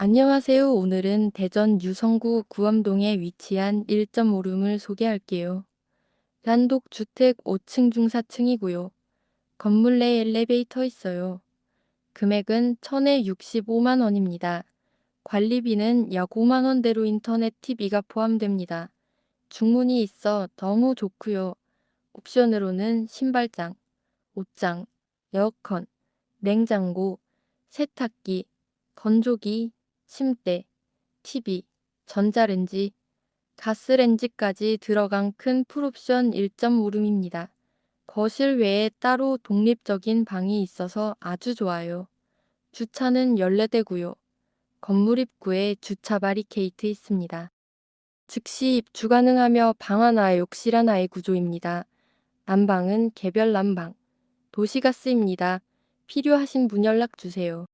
안녕하세요. 오늘은 대전 유성구 구암동에 위치한 1.5룸을 소개할게요. 단독 주택 5층 중사층이고요. 건물 내 엘리베이터 있어요. 금액은 1000에 65만 원입니다. 관리비는 약 5만 원대로 인터넷 TV가 포함됩니다. 중문이 있어 너무 좋고요. 옵션으로는 신발장, 옷장, 에어컨, 냉장고, 세탁기, 건조기, 침대, TV, 전자레인지, 가스레인지까지 들어간 큰 풀옵션 1.5룸입니다. 거실 외에 따로 독립적인 방이 있어서 아주 좋아요. 주차는 14대고요. 건물 입구에 주차 바리케이트 있습니다. 즉시 입주 가능하며 방 하나 욕실 하나의 구조입니다. 난방은 개별 난방, 도시가스입니다. 필요하신 분 연락 주세요.